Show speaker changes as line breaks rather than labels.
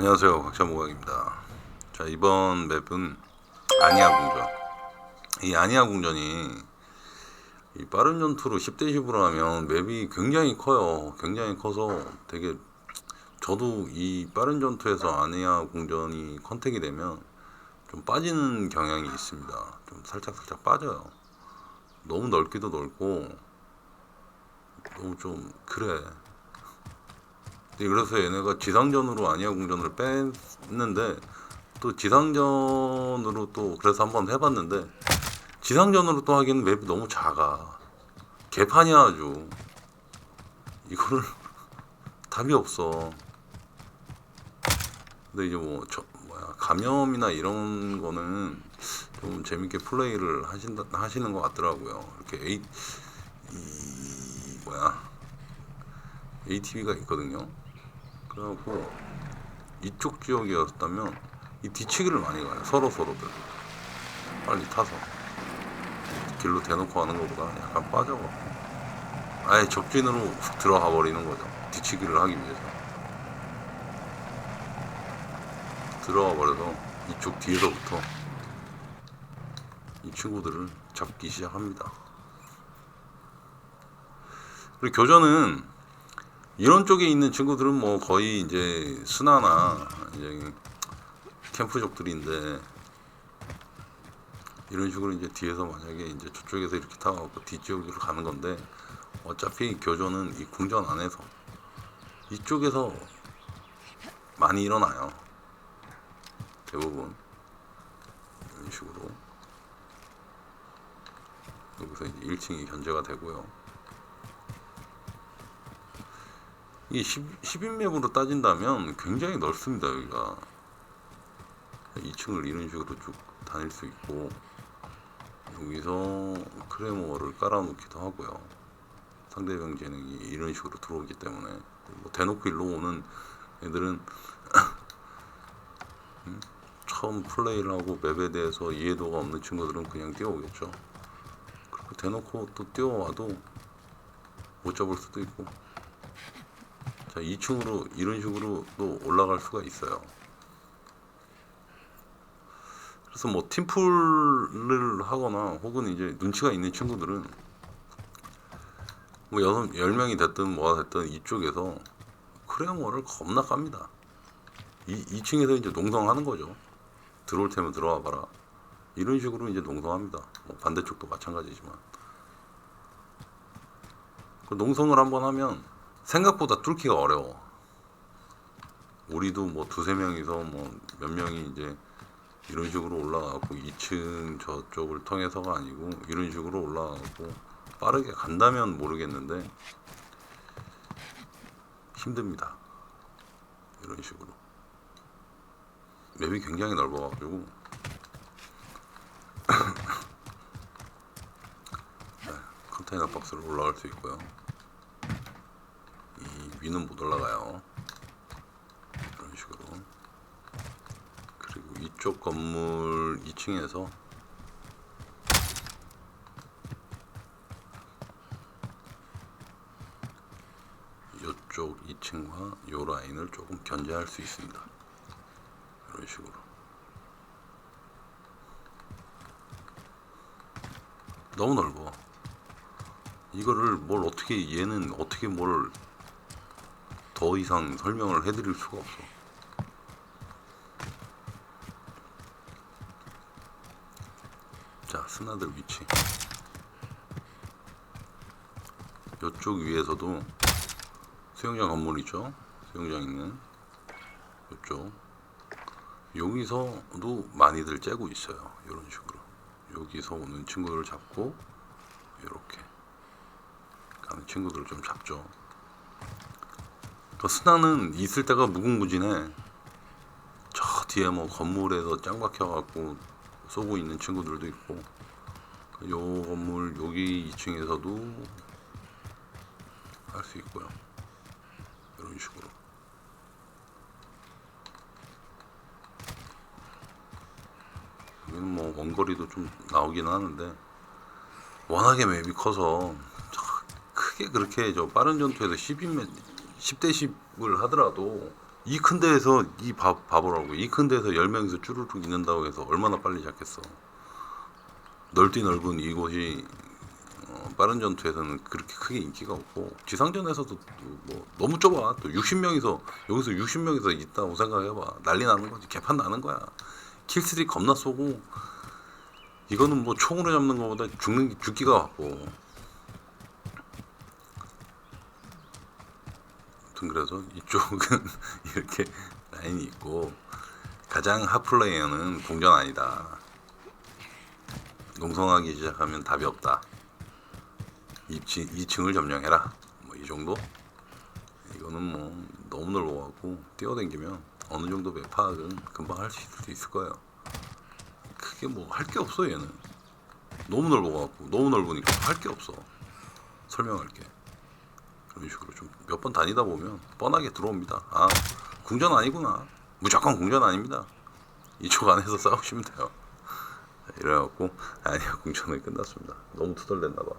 안녕하세요. 박찬모각입니다. 자 이번 맵은 아니아 궁전. 이 아니아 궁전이 이 빠른 전투로 10대 10으로 하면 맵이 굉장히 커요. 굉장히 커서 되게 저도 이 빠른 전투에서 아니아 궁전이 컨택이 되면 좀 빠지는 경향이 있습니다. 좀 살짝 살짝 빠져요. 너무 넓기도 넓고 너무 좀 그래. 네, 그래서 얘네가 지상전으로 아니야 궁전을 뺐는데 또 지상전으로 또 그래서 한번 해봤는데 지상전으로 또 하기에는 맵이 너무 작아. 개판이야 아주. 이거를 답이 없어. 근데 이제 뭐 저 뭐야 감염이나 이런 거는 좀 재밌게 플레이를 하신다 하시는 것 같더라고요. 이렇게 A 이 뭐야 ATV가 있거든요 그래갖고 이쪽 지역이었다면 이 뒤치기를 많이 가요 서로 서로들. 빨리 타서. 길로 대놓고 하는 것보다 약간 빠져갖고. 아예 적진으로 훅 들어가 버리는 거죠 뒤치기를 하기 위해서. 들어가 버려서 이쪽 뒤에서부터 이 친구들을 잡기 시작합니다. 그리고 교전은 이런 쪽에 있는 친구들은 뭐 거의 이제 순화나 이제 캠프족들인데 이런 식으로 이제 뒤에서 만약에 이제 저쪽에서 이렇게 타갖고 뒤쪽으로 가는 건데 어차피 교전은 이 궁전 안에서 이쪽에서 많이 일어나요. 대부분. 이런 식으로. 여기서 이제 1층이 견제가 되고요 이 10, 10인맵으로 따진다면 굉장히 넓습니다 여기가. 2층을 이런 식으로 쭉 다닐 수 있고 여기서 크레모어를 깔아놓기도 하고요. 상대방 재능이 이런 식으로 들어오기 때문에. 뭐 대놓고 일로 오는 애들은 음? 처음 플레이를 하고 맵에 대해서 이해도가 없는 친구들은 그냥 뛰어오겠죠. 그리고 대놓고 또 뛰어와도 못 잡을 수도 있고 자, 2층으로 이런 식으로 또 올라갈 수가 있어요. 그래서 뭐 팀플을 하거나 혹은 이제 눈치가 있는 친구들은 뭐 여섯, 10명이 됐든 뭐가 됐든 이쪽에서 크레모를 겁나 깝니다. 이, 2층에서 이제 농성하는 거죠. 들어올 테면 들어와 봐라. 이런 식으로 이제 농성합니다. 뭐 반대쪽도 마찬가지지만. 그 농성을 한번 하면 생각보다 뚫기가 어려워. 우리도 뭐 두세 명이서 뭐 몇 명이 이제 이런 식으로 올라가고 2층 저쪽을 통해서가 아니고 이런 식으로 올라가고 빠르게 간다면 모르겠는데 힘듭니다. 이런 식으로. 맵이 굉장히 넓어가지고 네, 컨테이너 박스로 올라갈 수 있고요. 이 위는 못 올라가요. 이런 식으로. 그리고 이쪽 건물 2층에서 이쪽 2층과 요 라인을 조금 견제할 수 있습니다. 이런 식으로. 너무 넓어. 이거를 뭘 어떻게 얘는 어떻게 뭘 더 이상 설명을 해드릴 수가 없어. 자, 스나들 위치. 이쪽 위에서도 수영장 건물 있죠? 수영장 있는 이쪽. 여기서도 많이들 째고 있어요. 이런 식으로. 여기서 오는 친구를 잡고 이렇게 가는 친구들을 좀 잡죠. 더 스나는 있을 때가 무궁무진해. 저 뒤에 뭐 건물에서 짱 박혀갖고 쏘고 있는 친구들도 있고, 요 건물 여기 2층에서도 할 수 있고요. 이런 식으로. 여기는 뭐 원거리도 좀 나오긴 하는데 워낙에 맵이 커서 크게 그렇게 저 빠른 전투에서 10이면 10대 10을 하더라도 이 큰 데에서 이 바, 바보라고 이 큰 데에서 10명이서 쭈루룩 있는다고 해서 얼마나 빨리 잡겠어. 넓디 넓은 이곳이 어, 빠른 전투에서는 그렇게 크게 인기가 없고 지상전에서도 뭐 너무 좁아. 또 60명이서 여기서 60명이서 있다고 생각해봐. 난리 나는 거지. 개판 나는 거야. 킬스리 겁나 쏘고 이거는 뭐 총으로 잡는 것보다 죽는 게- 죽기가 같고 아무튼 그래서 이쪽은 이렇게 라인이 있고 가장 핫플레이어는 공전 아니다. 농성하기 시작하면 답이 없다. 2층, 2층을 점령해라. 뭐 이 정도? 이거는 뭐 너무 넓어갖고 뛰어댕기면 어느 정도 맵 파악은 금방 할수 있을 거예요. 크게 뭐 할 게 없어 얘는. 너무 넓어갖고 너무 넓으니까 할 게 없어. 설명할 게 그런 식으로 좀 몇 번 다니다 보면 뻔하게 들어옵니다. 아 궁전 아니구나. 무조건 궁전 아닙니다. 이쪽 안에서 싸우시면 돼요. 자, 이래갖고 아니야 궁전은 끝났습니다. 너무 투덜댔나봐